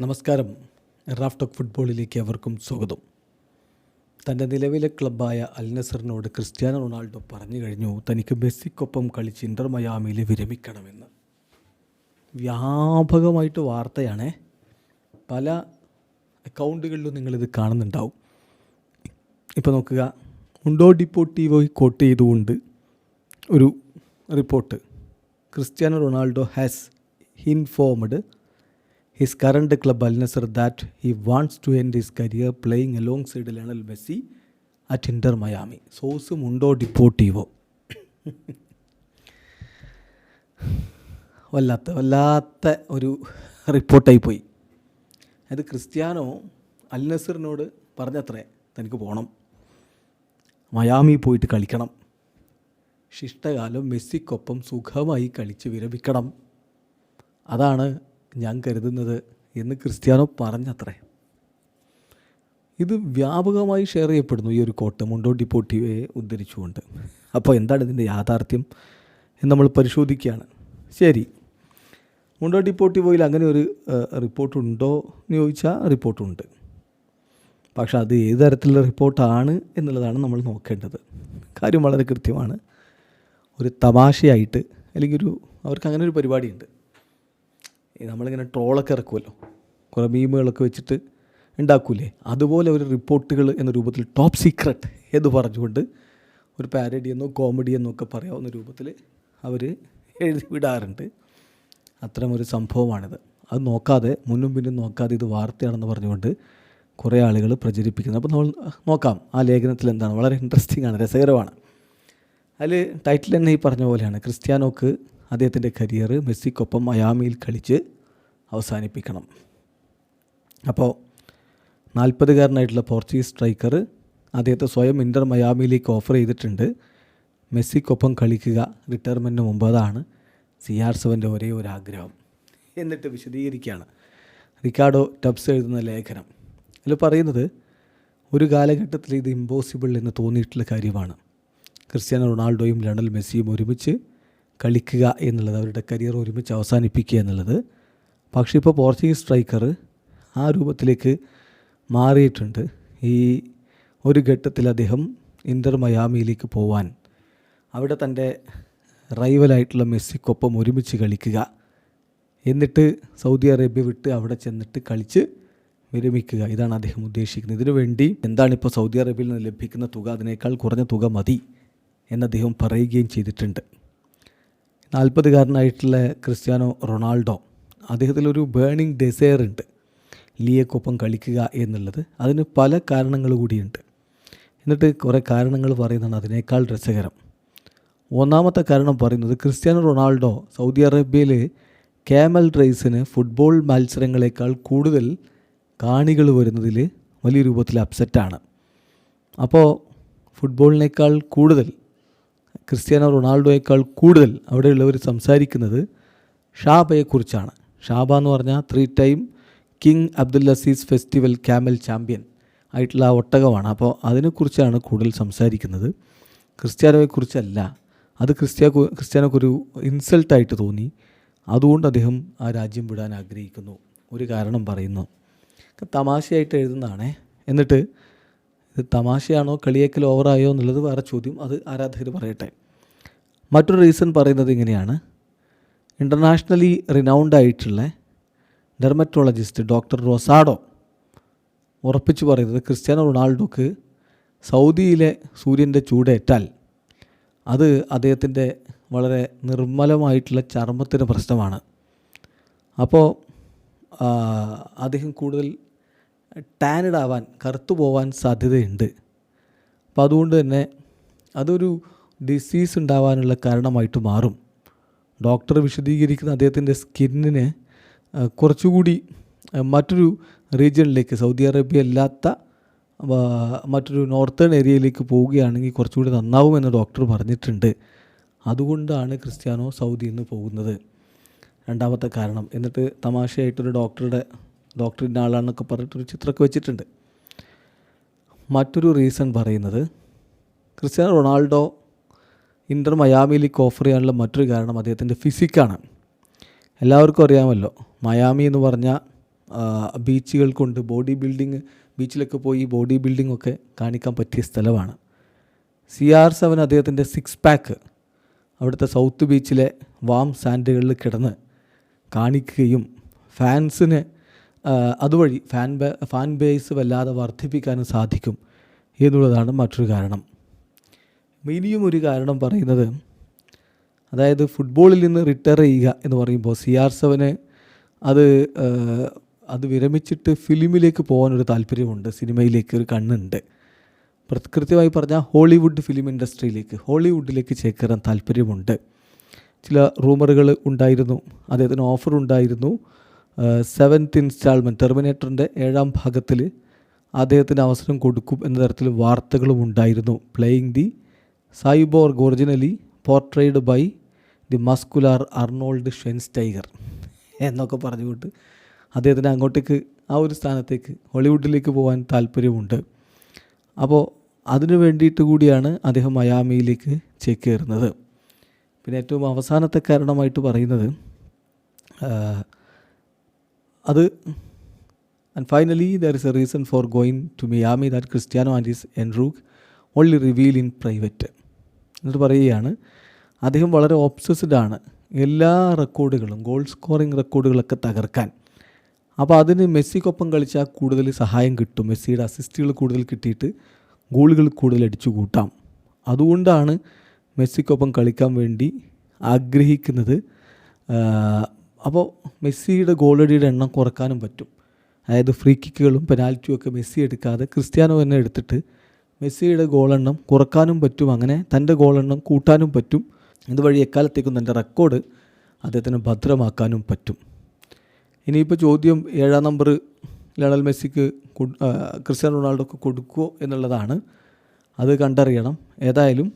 നമസ്കാരം. റാഫ്റ്റോക്ക് ഫുട്ബോളിലേക്ക് അവർക്കും സ്വാഗതം. തന്റെ നിലവിലെ ക്ലബ്ബായ അൽ നസറിനോട് ക്രിസ്ത്യാനോ റൊണാൾഡോ പറഞ്ഞു കഴിഞ്ഞു തനിക്ക് മെസ്സിക്കൊപ്പം കളിച്ച് ഇന്റർ മയാമിയിൽ വിരമിക്കണമെന്ന്. വ്യാപകമായിട്ട് വാർത്തയാണ്. പല അക്കൗണ്ടുകളിലും നിങ്ങളിത് കാണുന്നുണ്ടാവും. ഇപ്പോൾ നോക്കുക. ഉണ്ടോ ഡിപ്പോട്ടീവോ കോട്ട് ചെയ്തുകൊണ്ട് ഒരു report. Cristiano Ronaldo has informed his current club Al Nassr that he wants to end his career playing alongside Lionel Messi at Inter Miami സോസും ഉണ്ടോ ഡിപ്പോട്ടീവോ വല്ലാത്ത വല്ലാത്ത ഒരു റിപ്പോർട്ടായി പോയി അത് ക്രിസ്ത്യാനോ അൽ നസറിനോട് പറഞ്ഞത്രേ തനിക്ക് പോകണം മയാമി പോയിട്ട് കളിക്കണം. ശിഷ്ടകാലം മെസ്സിക്കൊപ്പം സുഖമായി കളിച്ച് വിരമിക്കണം. അതാണ് ഞാൻ കരുതുന്നത് എന്ന് ക്രിസ്ത്യാനോ പറഞ്ഞത്രേ. ഇത് വ്യാപകമായി ഷെയർ ചെയ്യപ്പെടുന്നു ഈ ഒരു കോട്ട് മുണ്ടോ ഡിപ്പോട്ടിവയെ ഉദ്ധരിച്ചുകൊണ്ട്. അപ്പോൾ എന്താണ് ഇതിന്റെ യാഥാർത്ഥ്യം എന്ന് നമ്മൾ പരിശോധിക്കുകയാണ്. ശരി. മുണ്ടോ ഡിപ്പോട്ടിവോയിൽ അങ്ങനെ ഒരു റിപ്പോർട്ടുണ്ടോ എന്ന് ചോദിച്ചാൽ റിപ്പോർട്ടുണ്ട്. പക്ഷേ അത് ഏത് തരത്തിലുള്ള റിപ്പോർട്ടാണ് എന്നുള്ളതാണ് നമ്മൾ നോക്കേണ്ടത്. കാര്യം വളരെ കൃത്യമാണ്. ഒരു തമാശയായിട്ട് അല്ലെങ്കിൽ ഒരു അവർക്ക് അങ്ങനെ ഒരു പരിപാടിയുണ്ട്. നമ്മളിങ്ങനെ ട്രോളൊക്കെ ഇറക്കുമല്ലോ കുറേ മീമുകളൊക്കെ വെച്ചിട്ട് ഉണ്ടാക്കൂലേ അതുപോലെ ഒരു റിപ്പോർട്ടുകൾ എന്ന രൂപത്തിൽ ടോപ്പ് സീക്രട്ട് എന്ന് പറഞ്ഞുകൊണ്ട് ഒരു പാരഡി എന്നോ കോമഡി എന്നോ ഒക്കെ പറയാവുന്ന രൂപത്തിൽ അവർ എഴുതി വിടാറുണ്ട്. അത്തരം ഒരു സംഭവമാണിത്. അത് നോക്കാതെ മുന്നും പിന്നും നോക്കാതെ ഇത് വാർത്തയാണെന്ന് പറഞ്ഞുകൊണ്ട് കുറേ ആളുകൾ പ്രചരിപ്പിക്കുന്നത് അപ്പോൾ നമ്മൾ നോക്കാം ആ ലേഖനത്തിൽ എന്താണ്? വളരെ ഇൻട്രസ്റ്റിംഗ് ആണ് രസകരമാണ്. അതിൽ ടൈറ്റിൽ തന്നെ ഈ പറഞ്ഞ പോലെയാണ് ക്രിസ്ത്യാനോക്ക് അദ്ദേഹത്തിന്റെ കരിയർ മെസ്സിക്കൊപ്പം മയാമിയിൽ കളിച്ച് അവസാനിപ്പിക്കണം. അപ്പോൾ നാൽപ്പതുകാരനായിട്ടുള്ള പോർച്ചുഗീസ് സ്ട്രൈക്കർ അദ്ദേഹത്തെ സ്വയം ഇന്റർ മയാമിയിലേക്ക് ഓഫർ ചെയ്തിട്ടുണ്ട്. മെസ്സിക്കൊപ്പം കളിക്കുക റിട്ടയർമെന്റിന് മുമ്പ് അതാണ് സി ആർ സെവന്റെ ഒരേ ഒരു ആഗ്രഹം. എന്നിട്ട് വിശദീകരിക്കുകയാണ്. റിക്കാർഡോ ടബ്സ് എഴുതുന്ന ലേഖനം. അതിൽ പറയുന്നത് ഒരു കാലഘട്ടത്തിൽ ഇത് ഇമ്പോസിബിൾ എന്ന് തോന്നിയിട്ടുള്ള കാര്യമാണ്. ക്രിസ്ത്യാനോ റൊണാൾഡോയും ലണൽ മെസ്സിയും ഒരുമിച്ച് കളിക്കുക എന്നുള്ളത് അവരുടെ കരിയർ ഒരുമിച്ച് അവസാനിപ്പിക്കുക എന്നുള്ളത് പക്ഷേ ഇപ്പോൾ പോർച്ചുഗീസ് സ്ട്രൈക്കർ ആ രൂപത്തിലേക്ക് മാറിയിട്ടുണ്ട്. ഈ ഒരു ഘട്ടത്തിൽ അദ്ദേഹം ഇന്റർ മയാമിയിലേക്ക് പോവാൻ അവിടെ തന്റെ റൈവലായിട്ടുള്ള മെസ്സിക്കൊപ്പം ഒരുമിച്ച് കളിക്കുക എന്നിട്ട് സൗദി അറേബ്യ വിട്ട് അവിടെ ചെന്നിട്ട് കളിച്ച് വിരമിക്കുക. ഇതാണ് അദ്ദേഹം ഉദ്ദേശിക്കുന്നത്. ഇതിനു വേണ്ടി എന്താണിപ്പോൾ സൗദി അറേബ്യയിൽ നിന്ന് ലഭിക്കുന്ന തുക? അതിനേക്കാൾ കുറഞ്ഞ തുക മതി എന്ന് അദ്ദേഹം പറയുകയും ചെയ്തിട്ടുണ്ട്. നാൽപ്പതുകാരനായിട്ടുള്ള ക്രിസ്ത്യാനോ റൊണാൾഡോ അദ്ദേഹത്തിലൊരു ബേണിംഗ് ഡെസയർ ഉണ്ട്. ലിയക്കൊപ്പം കളിക്കുക എന്നുള്ളത്. അതിന് പല കാരണങ്ങൾ കൂടിയുണ്ട്. എന്നിട്ട് കുറേ കാരണങ്ങൾ പറയുന്നതാണ് അതിനേക്കാൾ രസകരം. ഒന്നാമത്തെ കാരണം പറയുന്നത് ക്രിസ്ത്യാനോ റൊണാൾഡോ സൗദി അറേബ്യയിൽ ക്യാമൽ റേസിന് ഫുട്ബോൾ മത്സരങ്ങളെക്കാൾ കൂടുതൽ കാണികൾ വരുന്നതിൽ വലിയ രൂപത്തിൽ അപ്സെറ്റാണ് അപ്പോൾ ഫുട്ബോളിനേക്കാൾ കൂടുതൽ ക്രിസ്ത്യാനോ റൊണാൾഡോയേക്കാൾ കൂടുതൽ അവിടെയുള്ളവർ സംസാരിക്കുന്നത് ഷാബയെക്കുറിച്ചാണ് ഷാബ എന്ന് പറഞ്ഞാൽ three time king Abdul Aziz festival camel champion ആയിട്ടുള്ള ആ ഒട്ടകമാണ്. അപ്പോൾ അതിനെക്കുറിച്ചാണ് കൂടുതൽ സംസാരിക്കുന്നത്. ക്രിസ്ത്യാനോയെക്കുറിച്ചല്ല അത് ക്രിസ്ത്യ ക്രിസ്ത്യാനോക്കൊരു ഇൻസൾട്ടായിട്ട് തോന്നി. അതുകൊണ്ട് അദ്ദേഹം ആ രാജ്യം വിടാൻ ആഗ്രഹിക്കുന്നു. ഒരു കാരണം പറയുന്നു. തമാശയായിട്ട് എഴുതുന്നതാണേ. എന്നിട്ട് ഇത് തമാശയാണോ കളിയേക്കൽ ഓവറായോ എന്നുള്ളത് വേറെ ചോദ്യം. അത് ആരാധകർ പറയട്ടെ. മറ്റൊരു റീസൺ പറയുന്നത് ഇങ്ങനെയാണ്. ഇന്റർനാഷണലി റിനൗണ്ട് ആയിട്ടുള്ള ഡെർമറ്റോളജിസ്റ്റ് ഡോക്ടർ റൊസാഡോ ഉറപ്പിച്ചു പറയുന്നത് ക്രിസ്ത്യാനോ റൊണാൾഡോക്ക് സൗദിയിലെ സൂര്യന്റെ ചൂടേറ്റാൽ അത് അദ്ദേഹത്തിന്റെ വളരെ നിർമ്മലമായിട്ടുള്ള ചർമ്മത്തിന് പ്രശ്നമാണ്. അപ്പോൾ അദ്ദേഹം കൂടുതൽ ടാനഡ് ആവാൻ കറുത്തു പോവാൻ സാധ്യതയുണ്ട്. അപ്പോൾ അതുകൊണ്ട് തന്നെ അതൊരു ഡിസീസ് ഉണ്ടാവാനുള്ള കാരണമായിട്ട് മാറും. ഡോക്ടർ വിശദീകരിക്കുന്ന അദ്ദേഹത്തിന്റെ സ്കിന്നിന് കുറച്ചുകൂടി മറ്റൊരു റീജിയണിലേക്ക് സൗദി അറേബ്യ അല്ലാത്ത മറ്റൊരു നോർത്തേൺ ഏരിയയിലേക്ക് പോവുകയാണെങ്കിൽ കുറച്ചുകൂടി നന്നാവുമെന്ന് ഡോക്ടർ പറഞ്ഞിട്ടുണ്ട്. അതുകൊണ്ടാണ് ക്രിസ്ത്യാനോ സൗദിയിൽ നിന്ന് പോകുന്നത്. രണ്ടാമത്തെ കാരണം എന്നിട്ട് തമാശയായിട്ടൊരു ഡോക്ടറുടെ ഡോക്ടറിന്റെ ആളാണെന്നൊക്കെ പറഞ്ഞിട്ടൊരു ചിത്രമൊക്കെ വെച്ചിട്ടുണ്ട്. മറ്റൊരു റീസൺ പറയുന്നത് ക്രിസ്ത്യാനോ റൊണാൾഡോ ഇന്റർ മയാമിയിലേക്ക് ഓഫർ ചെയ്യാനുള്ള മറ്റൊരു കാരണം അദ്ദേഹത്തിന്റെ ഫിസിക്കാണ് എല്ലാവർക്കും അറിയാമല്ലോ മയാമി എന്ന് പറഞ്ഞാൽ ബീച്ചുകൾ കൊണ്ട് ബോഡി ബിൽഡിങ് ബീച്ചിലൊക്കെ പോയി ബോഡി ബിൽഡിംഗ് ഒക്കെ കാണിക്കാൻ പറ്റിയ സ്ഥലമാണ്. സി ആർ സെവൻ അദ്ദേഹത്തിന്റെ സിക്സ് പാക്ക് അവിടുത്തെ സൗത്ത് ബീച്ചിലെ വാം സാൻഡുകളിൽ കിടന്ന് കാണിക്കുകയും ഫാൻസിന് അതുവഴി ഫാൻ ഫാൻ ബേസ് വല്ലാതെ വർദ്ധിപ്പിക്കാനും സാധിക്കും എന്നുള്ളതാണ് മറ്റൊരു കാരണം. ഇനിയും ഒരു കാരണം പറയുന്നത് അതായത് ഫുട്ബോളിൽ നിന്ന് റിട്ടയർ ചെയ്യുക എന്ന് പറയുമ്പോൾ സി ആർ സെവന് അത് അത് വിരമിച്ചിട്ട് ഫിലിമിലേക്ക് പോകാനൊരു താല്പര്യമുണ്ട്. സിനിമയിലേക്ക് ഒരു കണ്ണുണ്ട്. കൃത്യമായി പറഞ്ഞാൽ ഹോളിവുഡ് ഫിലിം ഇൻഡസ്ട്രിയിലേക്ക് ഹോളിവുഡിലേക്ക് ചേക്കേറാൻ താല്പര്യമുണ്ട്. ചില റൂമറുകൾ ഉണ്ടായിരുന്നു. അദ്ദേഹത്തിന് ഓഫർ ഉണ്ടായിരുന്നു. സെവൻത്ത് ഇൻസ്റ്റാൾമെന്റ് ടെർമിനേറ്ററിന്റെ ഏഴാം ഭാഗത്തിൽ അദ്ദേഹത്തിന് അവസരം കൊടുക്കും എന്ന തരത്തിൽ വാർത്തകളും ഉണ്ടായിരുന്നു. Playing the cyborg originally portrayed by the muscular Arnold Schwarzenegger എന്നൊക്കെ പറഞ്ഞുകൊണ്ട് അദ്ദേഹത്തിന് അങ്ങോട്ടേക്ക് ആ ഒരു സ്ഥാനത്തേക്ക് ഹോളിവുഡിലേക്ക് പോകാൻ താല്പര്യമുണ്ട്. അപ്പോൾ അതിനു വേണ്ടിയിട്ട് കൂടിയാണ് അദ്ദേഹം മയാമിയിലേക്ക് ചേക്കേറുന്നത്. പിന്നെ ഏറ്റവും അവസാനത്തെ കാരണമായിട്ട് പറയുന്നത് അത് and finally there is a reason for going to Miami that Cristiano and his entourage only reveal in private എന്നിട്ട് പറയുകയാണ് അദ്ദേഹം വളരെ ഒബ്സസ്ഡ് ആണ് എല്ലാ റെക്കോർഡുകളും ഗോൾ സ്കോറിംഗ് റെക്കോർഡുകളൊക്കെ തകർക്കാൻ. അപ്പോൾ അതിന് മെസ്സിക്കൊപ്പം കളിച്ചാൽ കൂടുതൽ സഹായം കിട്ടും. മെസ്സിയുടെ അസിസ്റ്റുകൾ കൂടുതൽ കിട്ടിയിട്ട് ഗോളുകൾ കൂടുതൽ അടിച്ചു കൂട്ടാം. അതുകൊണ്ടാണ് മെസ്സിക്കൊപ്പം കളിക്കാൻ വേണ്ടി ആഗ്രഹിക്കുന്നത്. അപ്പോൾ മെസ്സിയുടെ ഗോളടിയുടെ എണ്ണം കുറക്കാനും പറ്റും. അതായത് ഫ്രീ കിക്കുകളും പെനാൽറ്റിയും ഒക്കെ മെസ്സി എടുക്കാതെ ക്രിസ്ത്യാനോ തന്നെ എടുത്തിട്ട് മെസ്സിയുടെ ഗോളെണ്ണം കുറക്കാനും പറ്റും അങ്ങനെ തന്റെ ഗോളെണ്ണം കൂട്ടാനും പറ്റും. ഇതുവഴി എക്കാലത്തേക്കും തന്റെ റെക്കോർഡ് അദ്ദേഹത്തിന് ഭദ്രമാക്കാനും പറ്റും. ഇനിയിപ്പോൾ ചോദ്യം ഏഴാം നമ്പർ ലണൽ മെസ്സിക്ക് ക്രിസ്ത്യാനോ റൊണാൾഡോക്ക് കൊടുക്കുമോ എന്നുള്ളതാണ്. അത് കണ്ടറിയണം. ഏതായാലും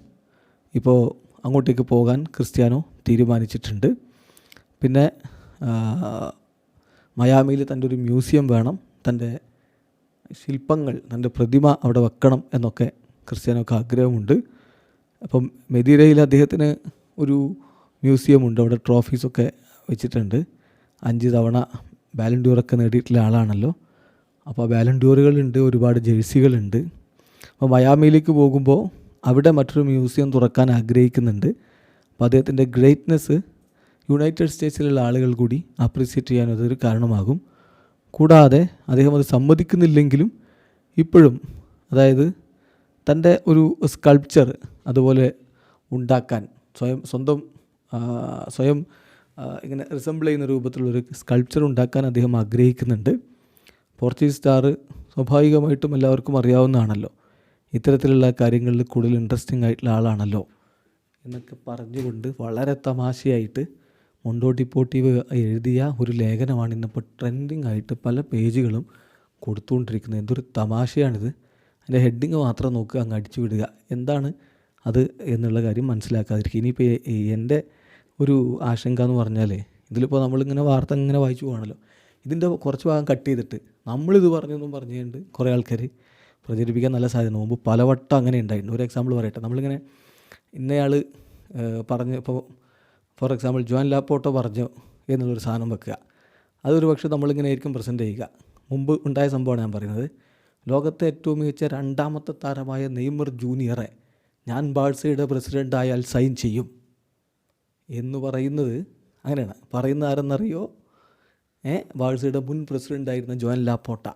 ഇപ്പോൾ അങ്ങോട്ടേക്ക് പോകാൻ ക്രിസ്ത്യാനോ തീരുമാനിച്ചിട്ടുണ്ട്. പിന്നെ മയാമിയിൽ തന്റെ ഒരു മ്യൂസിയം വേണം. തന്റെ ശില്പങ്ങൾ തന്റെ പ്രതിമ അവിടെ വെക്കണം എന്നൊക്കെ ക്രിസ്ത്യാനോക്ക് ആഗ്രഹമുണ്ട്. അപ്പം മെദീരയിൽ അദ്ദേഹത്തിന് ഒരു മ്യൂസിയം ഉണ്ട് അവിടെ ട്രോഫീസൊക്കെ വെച്ചിട്ടുണ്ട്. അഞ്ച് തവണ ബാലൻഡ്യൂറൊക്കെ നേടിയിട്ടുള്ള ആളാണല്ലോ. അപ്പോൾ ബാലൻഡ്യൂറുകളുണ്ട് ഒരുപാട് ജേഴ്സികളുണ്ട്. അപ്പോൾ മയാമിയിലേക്ക് പോകുമ്പോൾ അവിടെ മറ്റൊരു മ്യൂസിയം തുറക്കാൻ ആഗ്രഹിക്കുന്നുണ്ട്. അപ്പോൾ അദ്ദേഹത്തിന്റെ ഗ്രേറ്റ്നെസ് യുണൈറ്റഡ് സ്റ്റേറ്റ്സിലുള്ള ആളുകൾ കൂടി അപ്രീസിയേറ്റ് ചെയ്യാൻ അതൊരു കാരണമാകും. കൂടാതെ അദ്ദേഹം അത് സമ്മതിക്കുന്നില്ലെങ്കിലും ഇപ്പോഴും അതായത് തന്റെ ഒരു സ്കൾപ്ചർ അതുപോലെ ഉണ്ടാക്കാൻ സ്വയം സ്വന്തം സ്വയം ഇങ്ങനെ റിസംബിൾ ചെയ്യുന്ന രൂപത്തിലുള്ളൊരു സ്കൾപ്ചർ ഉണ്ടാക്കാൻ അദ്ദേഹം ആഗ്രഹിക്കുന്നുണ്ട്. പോർച്ചുഗീസ് സ്റ്റാർ സ്വാഭാവികമായിട്ടും എല്ലാവർക്കും അറിയാവുന്നതാണല്ലോ. ഇത്തരത്തിലുള്ള കാര്യങ്ങളിൽ കൂടുതൽ ഇൻട്രസ്റ്റിംഗ് ആയിട്ടുള്ള ആളാണല്ലോ എന്നൊക്കെ പറഞ്ഞുകൊണ്ട് വളരെ തമാശയായിട്ട് മൊണ്ടോട്ടി ഡിപ്പോട്ടീവ് എഴുതിയ ഒരു ലേഖനമാണ് ഇന്നിപ്പോൾ ട്രെൻഡിങ് ആയിട്ട് പല പേജുകളും കൊടുത്തുകൊണ്ടിരിക്കുന്നത്. എന്തൊരു തമാശയാണിത്. അതിന്റെ ഹെഡിങ് മാത്രം നോക്കുക അങ്ങ് അടിച്ചു വിടുക. എന്താണ് അത് എന്നുള്ള കാര്യം മനസ്സിലാക്കാതിരിക്കുക. ഇനിയിപ്പോൾ എന്റെ ഒരു ആശങ്ക എന്ന് പറഞ്ഞാൽ ഇതിലിപ്പോൾ നമ്മളിങ്ങനെ വാർത്ത ഇങ്ങനെ വായിച്ചു പോകണമല്ലോ ഇതിന്റെ കുറച്ച് ഭാഗം കട്ട് ചെയ്തിട്ട് നമ്മളിത് പറഞ്ഞെന്നും പറഞ്ഞുകൊണ്ട് കുറേ ആൾക്കാർ പ്രചരിപ്പിക്കാൻ നല്ല സാധ്യത മുമ്പ് പലവട്ടം അങ്ങനെ ഉണ്ടായിട്ടുണ്ട്. ഒരു എക്സാമ്പിൾ പറയട്ടെ. നമ്മളിങ്ങനെ ഇന്നയാൾ പറഞ്ഞ് ഇപ്പോൾ ഫോർ എക്സാമ്പിൾ ജോൻ ലാപ്പോട്ടോ പറഞ്ഞു എന്നുള്ളൊരു സാധനം വെക്കുക. അതൊരു പക്ഷേ നമ്മളിങ്ങനെ ആയിരിക്കും പ്രസന്റ് ചെയ്യുക. മുമ്പ് ഉണ്ടായ സംഭവമാണ് ഞാൻ പറയുന്നത്. ലോകത്തെ ഏറ്റവും മികച്ച രണ്ടാമത്തെ താരമായ നെയ്മർ ജൂനിയറെ ഞാൻ ബാഴ്സയുടെ പ്രസിഡന്റായാൽ സൈൻ ചെയ്യും എന്ന് പറയുന്നത് അങ്ങനെയാണ്. പറയുന്ന ആരെന്നറിയോ? ഏ? ബാഴ്സയുടെ മുൻ പ്രസിഡന്റായിരുന്ന ജോൻ ലാപ്പോട്ട.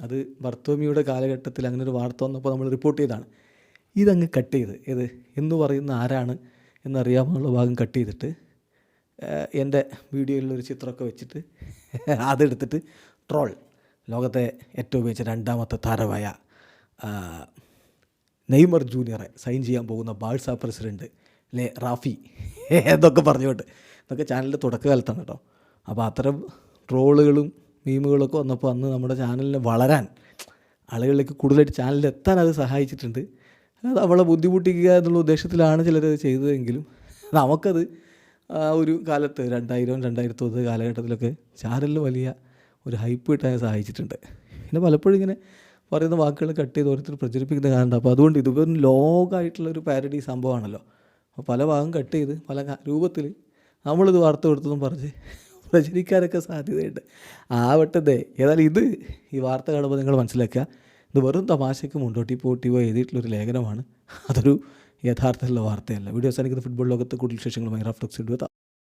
അത് ബർത്തോമിയുടെ കാലഘട്ടത്തിൽ അങ്ങനെ ഒരു വാർത്ത വന്നപ്പോൾ നമ്മൾ റിപ്പോർട്ട് ചെയ്താണ് ഇതങ്ങ് കട്ട് ചെയ്ത്. ഏത്? എന്ന് പറയുന്ന ആരാണ് എന്നറിയാമെന്നുള്ള ഭാഗം കട്ട് ചെയ്തിട്ട് എന്റെ വീഡിയോയിലുള്ളൊരു ചിത്രമൊക്കെ വെച്ചിട്ട് അതെടുത്തിട്ട് ട്രോൾ ലോകത്തെ ഏറ്റവും മികച്ച രണ്ടാമത്തെ താരമായ നെയ്മർ ജൂനിയറെ സൈൻ ചെയ്യാൻ പോകുന്ന ബാഴ്സ പ്രസിഡന്റ് അല്ലെ റാഫി എന്നൊക്കെ പറഞ്ഞുകൊണ്ട്. ഇതൊക്കെ ചാനലിന്റെ തുടക്കകാലത്താണ് കേട്ടോ. അപ്പോൾ അത്തരം ട്രോളുകളും മീമുകളൊക്കെ വന്നപ്പോൾ അന്ന് നമ്മുടെ ചാനലിനെ വളരാൻ ആളുകളിലേക്ക് കൂടുതലായിട്ട് ചാനലിൽ എത്താൻ അത് സഹായിച്ചിട്ടുണ്ട്. അത് അവളെ ബുദ്ധിമുട്ടിക്കുക എന്നുള്ള ഉദ്ദേശത്തിലാണ് ചിലരത് ചെയ്തതെങ്കിലും നമുക്കത് ആ ഒരു കാലത്ത് രണ്ടായിരം രണ്ടായിരത്തി ഒന്ന് കാലഘട്ടത്തിലൊക്കെ ചാനലിൽ വലിയ ഒരു ഹൈപ്പ് കിട്ടാൻ സഹായിച്ചിട്ടുണ്ട്. പിന്നെ പലപ്പോഴും ഇങ്ങനെ പറയുന്ന വാക്കുകൾ കട്ട് ചെയ്ത് ഓരോരുത്തർ പ്രചരിപ്പിക്കുന്ന കാരണം അപ്പോൾ അതുകൊണ്ട് ഇത് വെറും ലോകമായിട്ടുള്ള ഒരു പാരഡി സംഭവമാണല്ലോ. അപ്പോൾ പല ഭാഗം കട്ട് ചെയ്ത് പല രൂപത്തിൽ നമ്മളിത് വാർത്ത കൊടുത്തതും പറഞ്ഞ് പ്രചരിക്കാനൊക്കെ സാധ്യതയുണ്ട്. ആവട്ടെ ഏതായാലും ഇത് ഈ വാർത്ത കാണുമ്പോൾ നിങ്ങൾ മനസ്സിലാക്കുക. ഇത് വെറും തമാശയ്ക്ക് മുണ്ടോട്ടി പോട്ടിയോ എഴുതിയിട്ടുള്ളൊരു ലേഖനമാണ്. അതൊരു യഥാർത്ഥത്തിലുള്ള വാർത്തയല്ല. വീഡിയോ അവസാനിക്കുന്ന ഫുട്ബോൾ ലോകത്ത് കൂടുതൽ വിശേഷങ്ങളുമായി റഫ്ലക്സ് ഇടുക.